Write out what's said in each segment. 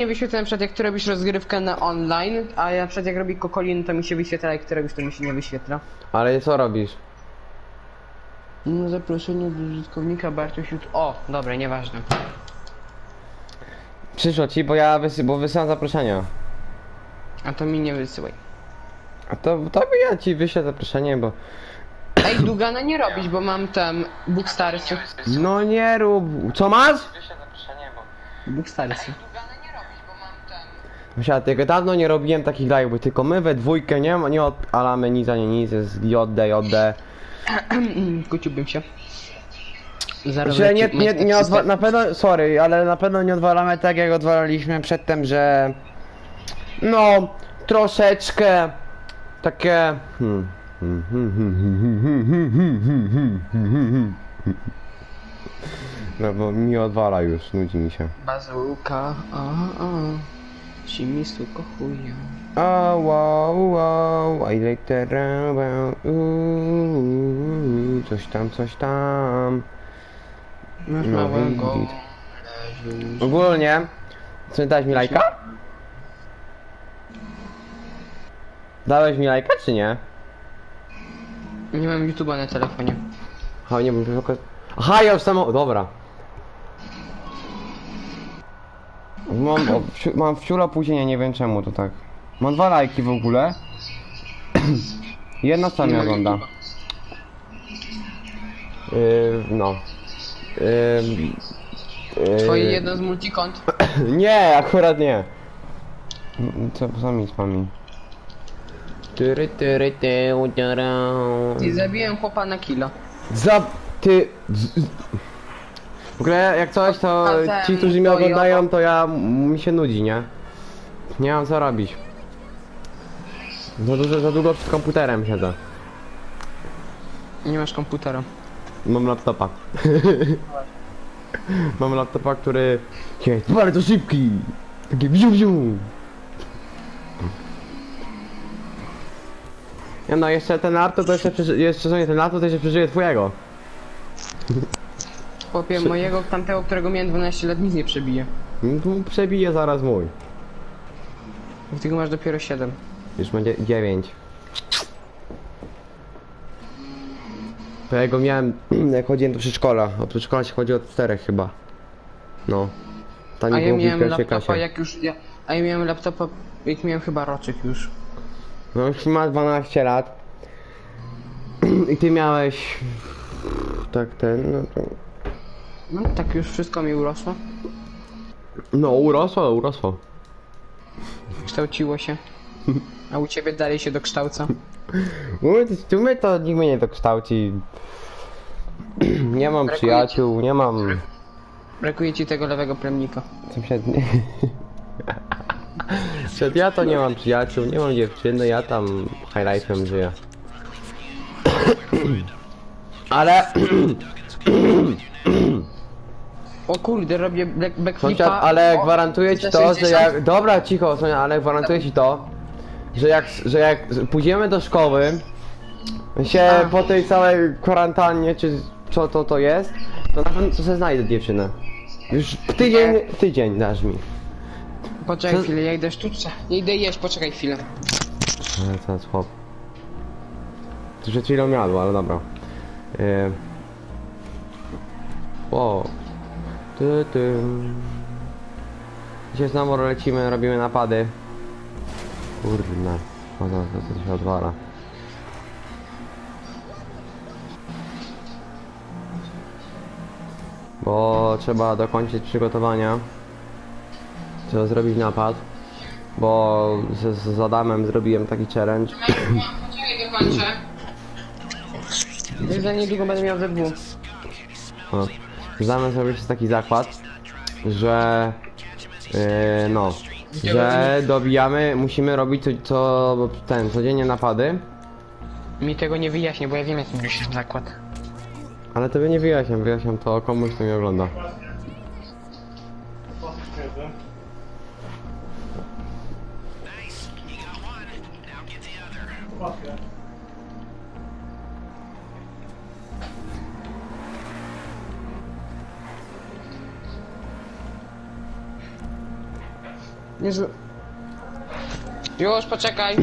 nie wyświetla na przykład jak ty robisz rozgrywkę na online, a ja na przykład jak robi Kokolin, to mi się wyświetla, jak ty robisz, to mi się nie wyświetla. Ale co robisz? No zaproszenie do użytkownika Bartoś Jut... O, dobra, nieważne. Przyszło ci, bo ja wysy bo wysyłam zaproszenia. A to mi nie wysyłaj. A to, to ja ci wyślę zaproszenie, bo... Ej, Dugana nie robić, bo mam tam Bóg Starsy. No nie rób... Co masz? Bóg Starsy. Musiała, tylko dawno nie robiłem takich live'ów, tylko my we dwójkę nie, nie odpalamy nic ani nic, jest JD, JD. Kłóciłbym się. Zaraz Że nie, nie, nie odwa- na pewno, sorry, ale na pewno nie odwalamy tak jak odwalaliśmy przedtem, że... No, troszeczkę takie... Hmm. No bo mi odwala już, nudzi mi się. Bazuka, a, a. Ci mi suko chuja. Oh, wow, wow, I like the rubber, ooh, coś tam, coś tam. Masz No, małego. widzisz. Ogólnie, co dałeś mi lajka? Dałeś mi lajka, czy nie? Nie mam YouTube'a na telefonie. Aha, nie, bo tylko... Aha, ja już samo... Dobra. Mam, o, wsi- mam wciul opóźnienia, nie wiem czemu to tak. Mam dwa lajki w ogóle. Jedna sama Nie mnie ogląda. Yy, no. Yy, Twoje yy, jedno z multikont. Nie, akurat nie. Co sami z wami? Tyry, tyry, ty, udziara. I zabiłem chłopa na kilo. Za... ty... z- z- W ogóle jak coś to ci, którzy mnie oglądają to ja... mi się nudzi, nie? Nie mam co robić. Za dużo, za długo przed komputerem siedzę. Nie masz komputera. Mam laptopa. Mam laptopa, który jest bardzo szybki. Taki wziu wziu. Ja no jeszcze ten laptop to jeszcze, przeży- jeszcze co nie ten laptop to jeszcze przeżyje twojego. Chłopie, mojego tamtego, którego miałem 12 lat, nic nie przebije. No to Przebije zaraz mój. Ty go masz dopiero 7. Już będzie 9. To ja go miałem jak chodziłem do przedszkola. Od przedszkola się chodzi od 4 chyba. No. Tam A ja było w miałem pierwszej laptopa klasie. jak już... Ja, a ja miałem laptopa jak miałem chyba roczek już. No już ma 12 lat. I ty miałeś... Tak ten, no to... No tak już wszystko mi urosło. No urosło, urosło. Kształciło się. A u ciebie dalej się dokształca. U mnie, to- nikt mnie nie dokształci. Nie mam Brakuje przyjaciół, nie mam... Brakuje ci tego lewego plemnika. Sąsiedni. Przed ja to nie mam przyjaciół, nie mam dziewczyny, ja tam highlightem żyję. Ale O kurde, robię black, backflipa. sąsiad, ale o, gwarantuję ci to, że 360. jak. Dobra, cicho, sąsiad, ale gwarantuję ci to, że jak, że jak pójdziemy do szkoły, się A. po tej całej kwarantannie, czy co to to jest, to na pewno sobie znajdę dziewczynę. Już tydzień, w tydzień dasz mi. Poczekaj Co- chwilę, ja idę sztuczce. Nie idę jeść, poczekaj chwilę. Ale jest chłop. To przed chwilą miadło, ale dobra. Yy. O. Ty, ty. Dzisiaj znowu lecimy, robimy napady. Kurna. O, to, to, to się odwala. Bo trzeba dokończyć przygotowania. Trzeba zrobić napad. Bo z, z Adamem zrobiłem taki challenge. Poczekaj, dokończę. Już za niedługo będę miał ZW. No. Z Adamem zrobiliśmy taki zakład, że yy, no, że dobijamy, musimy robić co, co ten, codziennie napady, Mi tego nie wyjaśnię, bo ja wiem jaki jest zakład. ale tobie nie wyjaśniam, wyjaśniam to komuś, kto mnie ogląda. Z... Już, poczekaj.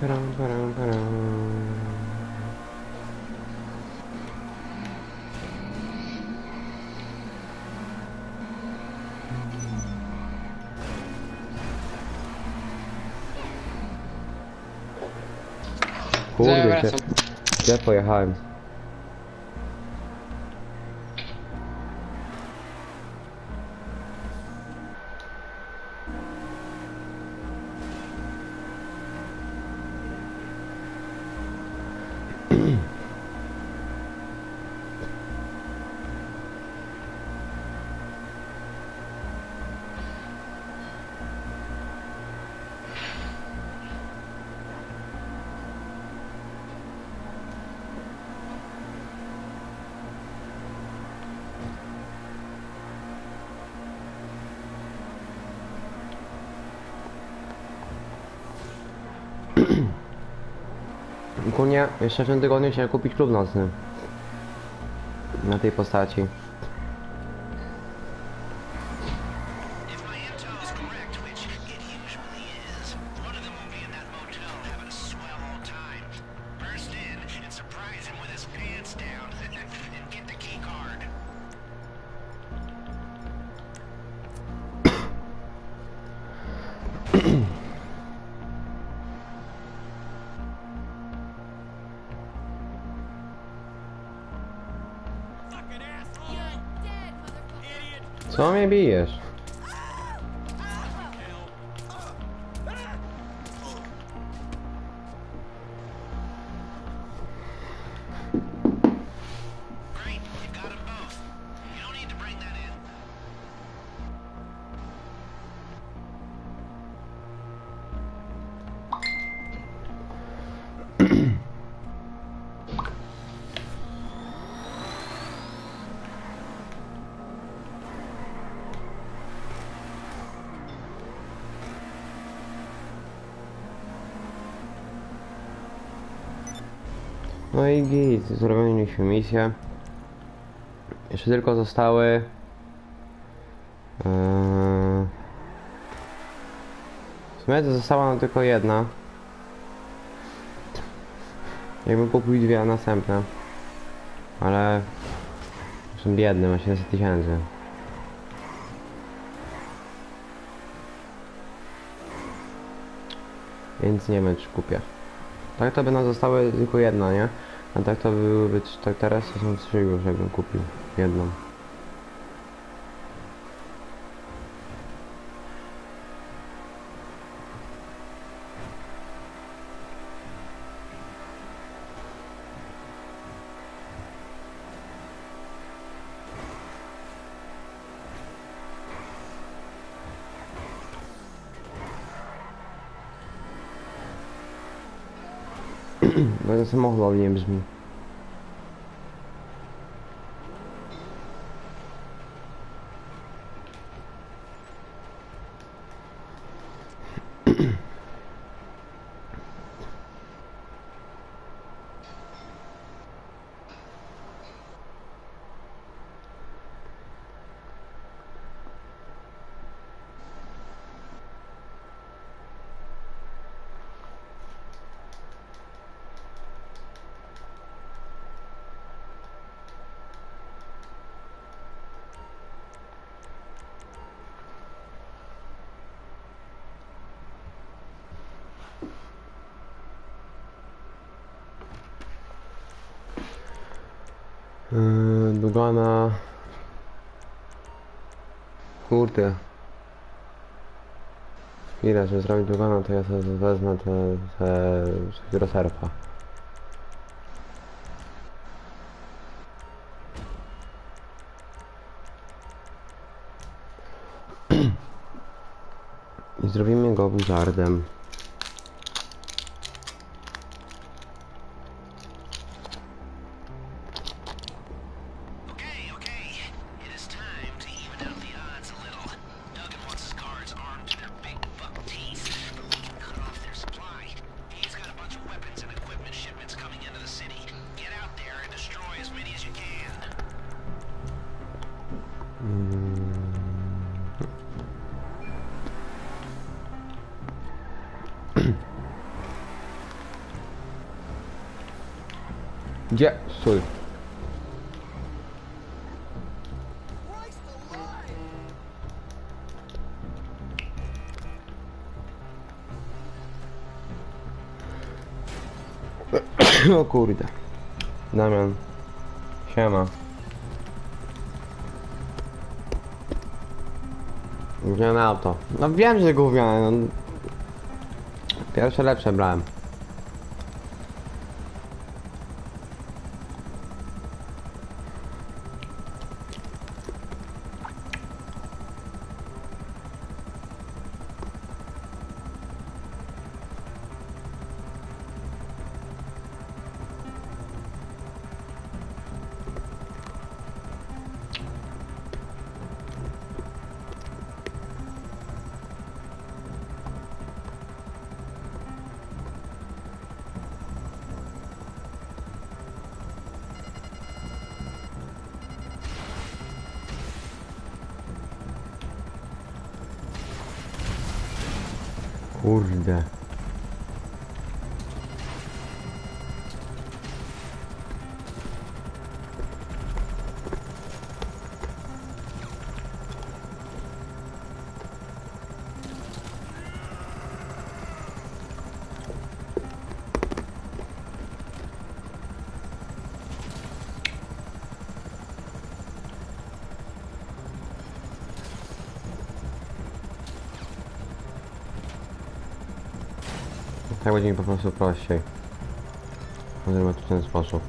Param, param, param. Kurde, gdzie, Wracam. gdzie Ogólnie jeszcze w tym tygodniu chciałem kupić klub nocny. Na tej postaci. Co mnie bijesz? No i zrobiliśmy misję. Jeszcze tylko zostały... Yy... W sumie to została nam tylko jedna. Jakbym kupił dwie następne. Ale... Są biedne, ma 700 tysięcy. Więc nie wiem czy kupię. Tak to by nam zostały tylko jedna, nie? A tak to byłyby, trz- tak teraz to są trzy już, jakbym kupił jedną. No ten samochód ładnie brzmi. Yy, Dugana... Kurde. Chwilę, żeby zrobić Dugana, to ja sobie wezmę te, te hydrosurfa. I zrobimy go buzardem. Gdzie? Stój. O kurde. Damian. Siema. Gówniane auto. No wiem, że gówniane. No. Pierwsze lepsze brałem. Kurde. Tak będzie mi po prostu prościej. Możemy to w ten sposób.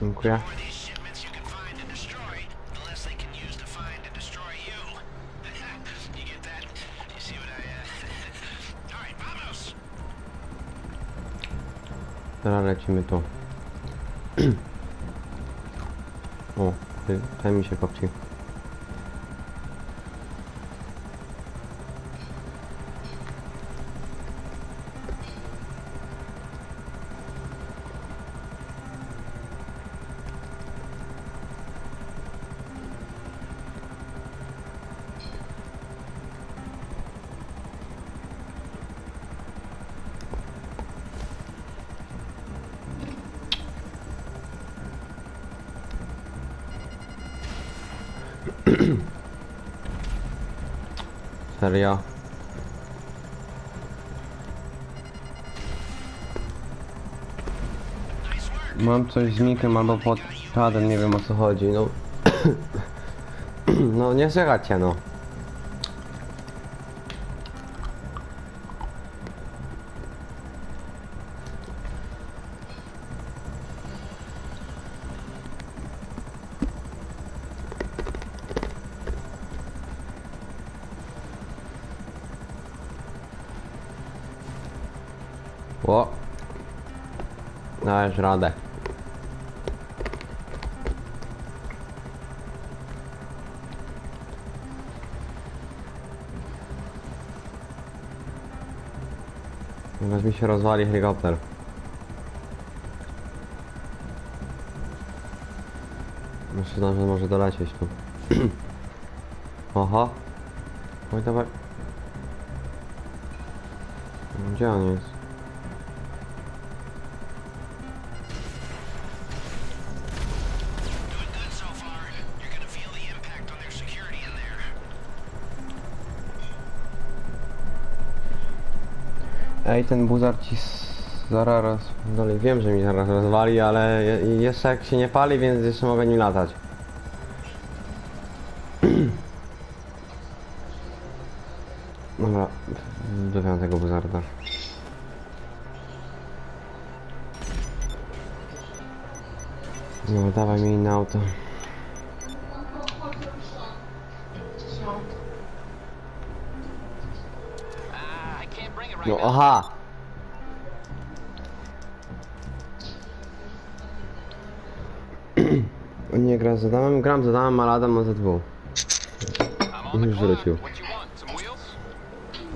Dziękuję. Teraz lecimy tu. O, ten mi się kopci. Serio? Mam coś z mikiem albo pod padem, nie wiem o co chodzi, no. no nie słychać no. O! Dajesz radę. Zaraz mi się rozwali helikopter. Myślę, że może dolecieć tu. Oho. Oj, dawaj. Gdzie on jest? Ej, ten buzar ci zaraz... Dalej, wiem, że mi zaraz rozwali, ale je- jeszcze jak się nie pali, więc jeszcze mogę nim latać. Z Adamem, gram z Adamem, ale Adam ma za dwóch. Już wrócił.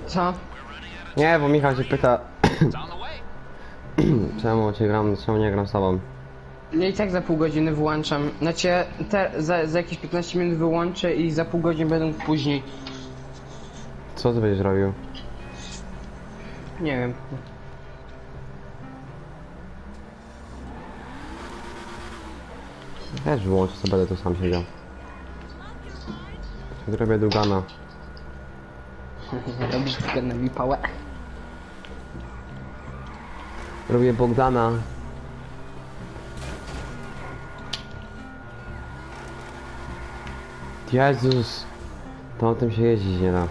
Co? Nie, bo Michał się pyta, czemu cię gram, czemu nie gram z tobą. Ja i tak za pół godziny wyłączam. Znaczy te, za, za jakieś 15 minut wyłączę i za pół godziny będą później. Co ty będziesz robił? Nie wiem. Też wyłączę sobie, będę tu sam siedział. Zrobię dugana. Robisz tylko na mi pałę. Robię Bogdana. Jezus. To o tym się jeździć nie da.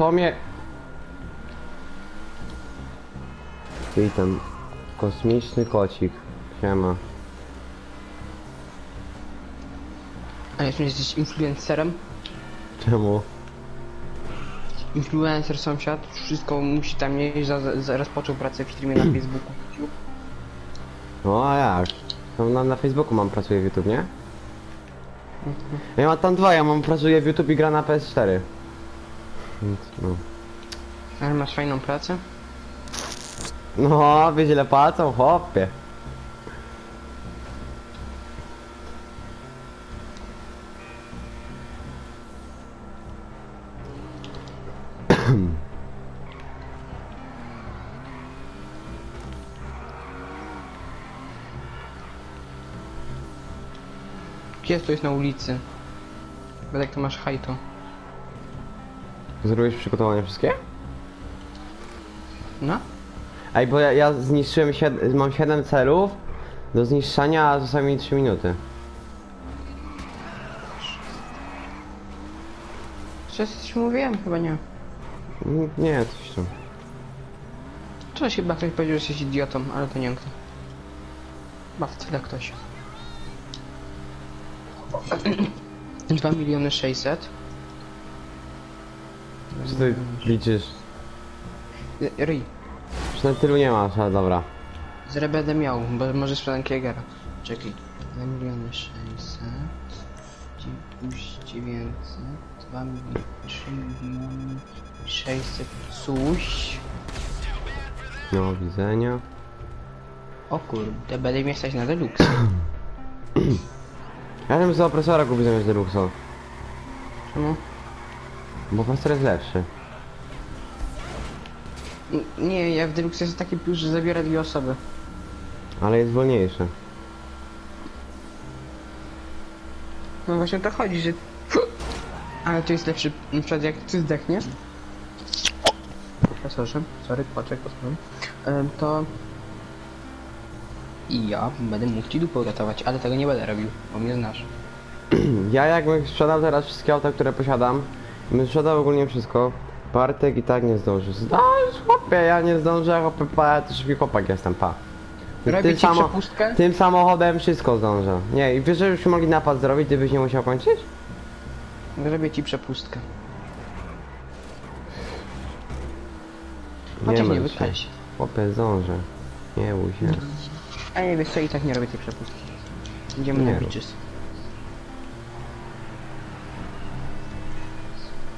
Co mnie... Ten kosmiczny kocik. Siema. A jeśli jesteś influencerem? Czemu? Influencer, sąsiad, wszystko musi tam mieć, za, za, rozpoczął pracę w streamie na Facebooku. No a jak? To na, na Facebooku mam pracuję w YouTube, nie? Ja mam tam dwa, ja mam pracuję w YouTube i gra na PS4. Więc, no. Ale masz fajną pracę? No, wiesz ile płacą, chłopie. Gdzie to jest na ulicy? Bo jak to masz hajto. Zrobiłeś przygotowania wszystkie? No? Ej, bo ja, ja zniszczyłem, sied- mam 7 celów do zniszczenia, a zostały mi 3 minuty. Czy coś mówiłem? Chyba nie. Nie, coś tam. Cześć, chyba ktoś powiedział, że jesteś idiotą, ale to nie wiem kto. Chyba wtedy ktoś. 2 miliony 600. Czy ty liczysz? Y, Ryj. Przynajmniej tylu nie masz, ale dobra. Zre będę miał, bo może sprzedam Kiegera. Czekaj. 2 miliony 600. Puść 900. 2 miliony 3 miliony 600. Coś. No, widzenia. O kurde, będę mnie stać na deluxe. Ja bym sobie opresora kupił zamiast Deluxo. Czemu? Bo opresor jest lepszy. N- Nie, ja w deluxe jest taki plus, że zabiera dwie osoby. Ale jest wolniejszy. No właśnie o to chodzi, że... Ale to jest lepszy, na przykład jak ty zdechniesz... Profesorze, sorry, płaczek posłucham. To... I ja będę mógł ci dupę uratować, ale tego nie będę robił, bo mnie znasz. Ja jakbym sprzedał teraz wszystkie auta, które posiadam, bym sprzedał ogólnie wszystko, Bartek i tak nie zdąży. Zdążysz, chłopie, ja nie zdążę, chłopie, pa, ja to szybki chłopak jestem, pa. Robię ci przepustkę? Tym samochodem wszystko zdążę. Nie, i wiesz, że już mogli napad zrobić, ty byś nie musiał kończyć? Zrobię ci przepustkę. Nie Chociaż nie martw się. wypal się. Chłopie, zdążę. Nie bój się. A nie wiesz co, i tak nie robię tej przepustki. Idziemy Nie na rób. beaches.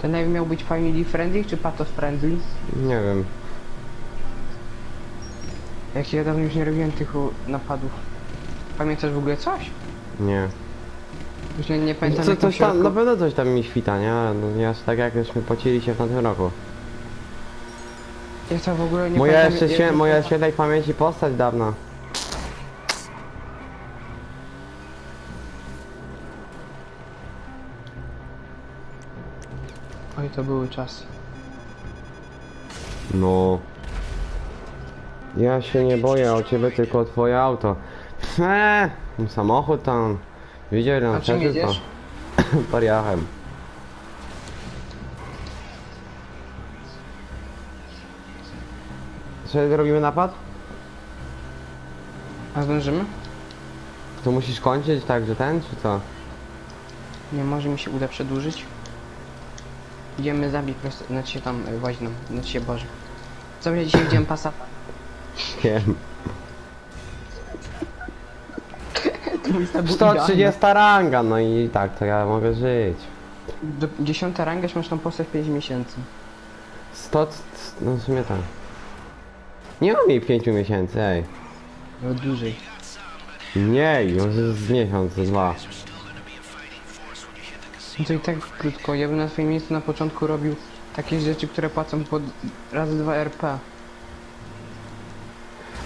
Ten live miał być family friendly czy pato friendly? Nie wiem. Jak się ja dawno już nie robiłem tych u- napadów. Pamiętasz w ogóle coś? Nie. Już nie, nie pamiętam Co, jak coś tam, środku- na pewno coś tam mi świta, nie? Ale No, ja tak jak żeśmy pocili się w tamtym roku. Ja to w ogóle nie Moja pamiętam. jeszcze jak- moja pamięci postać dawna. Oj, to były czasy. No. Ja się nie boję o ciebie, tylko o twoje auto. Eee, samochód tam. Widział na A czym jedziesz? Pariachem. Co, robimy napad? A zdążymy? To musisz kończyć tak, że ten, czy co? Nie może mi się uda przedłużyć. Idziemy zabić prosto, znaczy się tam y, woźną, znaczy się Boże. Co ja dzisiaj widziałem Passata? Wiem. To mój stan był 130 ranga, no i tak, to ja mogę żyć. idealny. Do 10 ranga masz tą postać 5 miesięcy. 100, no w sumie tak. Nie mam jej 5 miesięcy, ej. No dłużej. Mniej, może z miesiąc, z dwa. No to i tak krótko. Ja bym na swoim miejscu na początku robił takie rzeczy, które płacą pod razy 2 RP.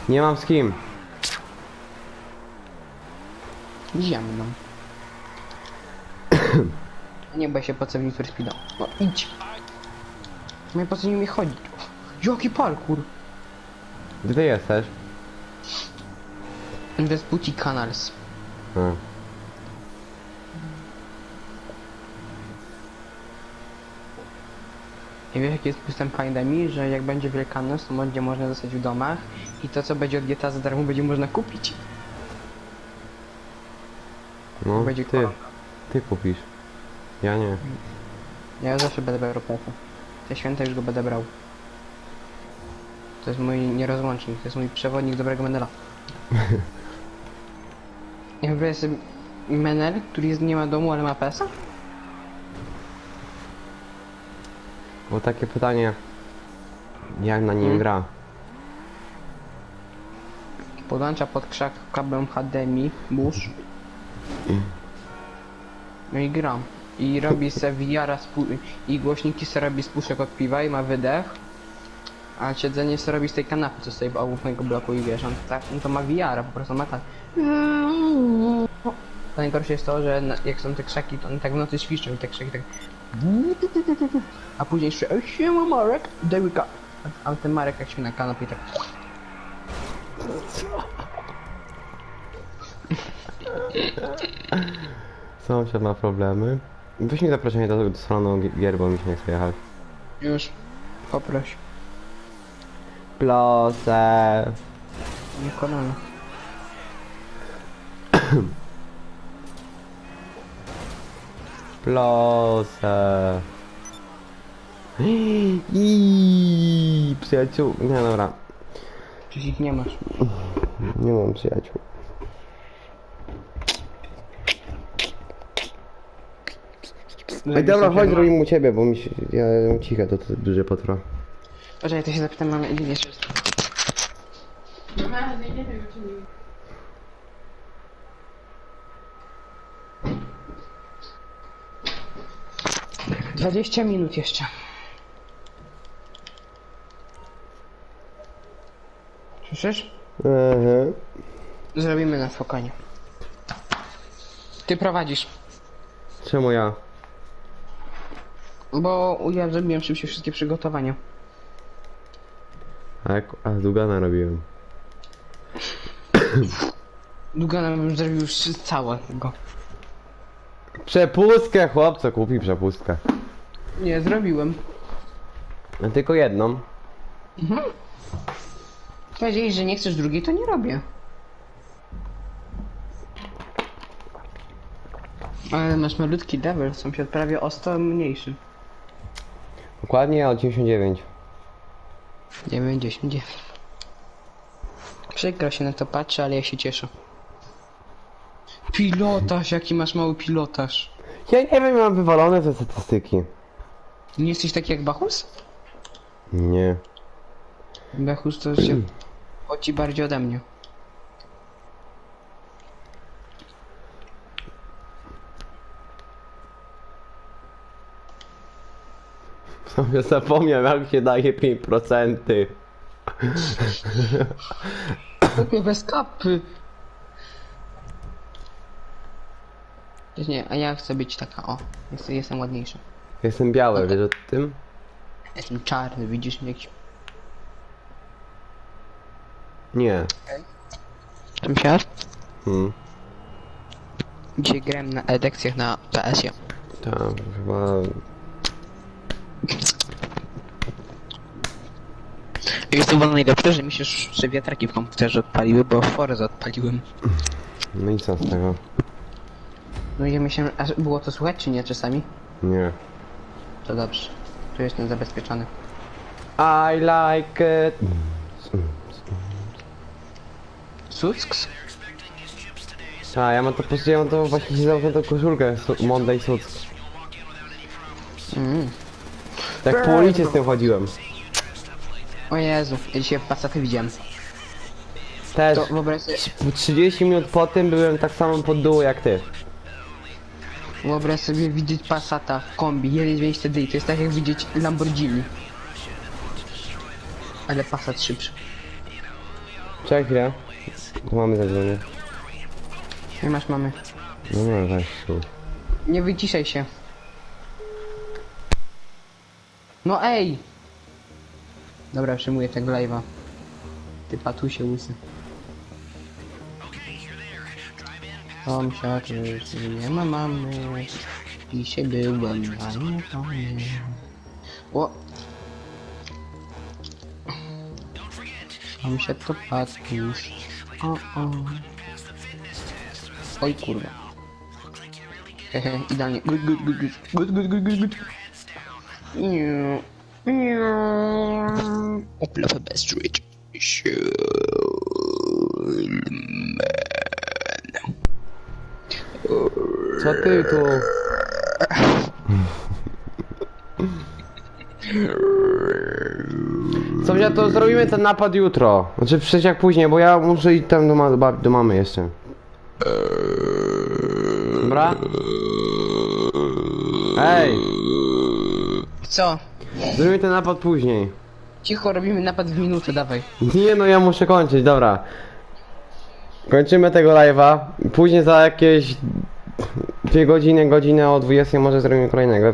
Nie mam z kim. Ziemną. Nie boj się for Speeda. No idź. No po co nie mi chodzi? Jaki parkour? Gdzie ty jesteś? Vespucci Canals. A. I wiesz jaki jest system pandemii, że jak będzie Wielkanoc, to będzie można zostać w domach i to co będzie od GTA za darmo będzie można kupić. No, Będzie ty. koronka. Ty kupisz. Ja nie. Ja zawsze będę brał PF. Te święta już go będę brał. To jest mój nierozłącznik, to jest mój przewodnik dobrego Menela. Ja wybrałem sobie Menel, który jest, nie ma domu, ale ma PS-a? Bo takie pytanie. Jak na nim Hmm? gra? Podłącza pod krzak kablem HDMI, burz. No i gram. I robi se VR i głośniki se robi z puszek od piwa i ma wydech. A siedzenie se robi z tej kanapy, co stoi obok mojego bloku i wiesz, on tak, no to ma VR, po prostu ma tak. To najgorsze jest to, że na, jak są te krzaki, to one tak w nocy świszczą i te krzaki tak... A później jeszcze, ej siema Marek, go. A, a ten Marek jak się na kanapie i tak... Sąsiad ma problemy. Weź mi zaproszenie do, do salonu gi- gier, bo mi się nie chce jechać. Już, poproś. Plosę. Nie kolano. Plosę. I przyjaciół. Nie dobra. Przecież ich nie masz. Nie mam przyjaciół. No Ej, dobra, chodź zrobimy u ciebie, bo mi się... Ja mam ciche, to, to duże potra. Poczekaj, to się zapytam mamy jeszcze. No, Aha, nie wiem, czy nie. 20 minut jeszcze. Słyszysz? Mhm. Zrobimy na spokojnie. Ty prowadzisz. Czemu ja? Bo ja zrobiłem szybciej wszystkie przygotowania. A, jak, a Dugana robiłem. Dugana bym zrobił już całego. Przepustkę, chłopco, kupi przepustkę. Nie, zrobiłem. A tylko jedną. Powiedzieli, że nie chcesz drugiej, to nie robię. Ale masz malutki devil, sąsiad prawie o 100 mniejszy. Dokładnie o 99. 99. Przykro się na to patrzy, ale ja się cieszę. Pilotaż, jaki masz mały pilotaż. Ja nie wiem, mam wywalone te statystyki. Nie jesteś taki jak Bachus? Nie. Bachus to się poci bardziej ode mnie. Sobie zapomniał, jak się daje 5%. Kupię bez kapy. Nie, a ja chcę być taka, o. Jestem, jestem ładniejsza. Jestem biały, wiesz o tym? Jestem czarny, widzisz mnie jakiś... Nie. Sąsiad? Hmm. Dzisiaj grałem na lekcjach na PS-ie. Tam, chyba... Jest to najlepsze, że mi się że wiatraki w komputerze odpaliły, bo Forza odpaliłem. No i co z tego? No i ja myślałem, a było to słychać czy nie czasami? Nie. To dobrze. Tu jestem zabezpieczony. I like it. Sucks? A, ja mam to po prostu, ja mam to właśnie się założyłem tą koszulkę Su- Monday Suck. Mm. Tak po ulicy z tym chodziłem. O Jezu, ja dzisiaj Passaty widziałem. Też To wyobraź sobie, 30 minut po tym byłem tak samo pod dół jak ty. Wyobraź sobie widzieć Passata kombi 1.9 TDI, to jest tak jak widzieć Lamborghini. Ale Passat szybszy. Czekaj chwilę. Mamy zadzwonię. Nie masz mamy. No no, weź tu. Nie wyciszaj się. No ej! Dobra, przyjmuję tego live'a. Ty patusie łysy. Sąsiad już nie ma mamy. Dzisiaj byłem, a nie mamy. O! Sąsiad to patuś. O, o. Oj kurwa. Hehe, idealnie. Good, good, good, good. Good, good, good, good, good. Niu, niu. Opla for best rich. Co ty tu? Sąsiad, to zrobimy ten napad jutro. Znaczy przecież jak później, bo ja muszę iść tam do, ma do, do mamy jeszcze. Dobra? Ej! Co? Zrobimy ten napad później. Cicho, robimy napad w minutę, dawaj. Nie no, ja muszę kończyć, dobra. Kończymy tego live'a. Później za jakieś dwie godziny, godzinę o 20 może zrobimy kolejnego.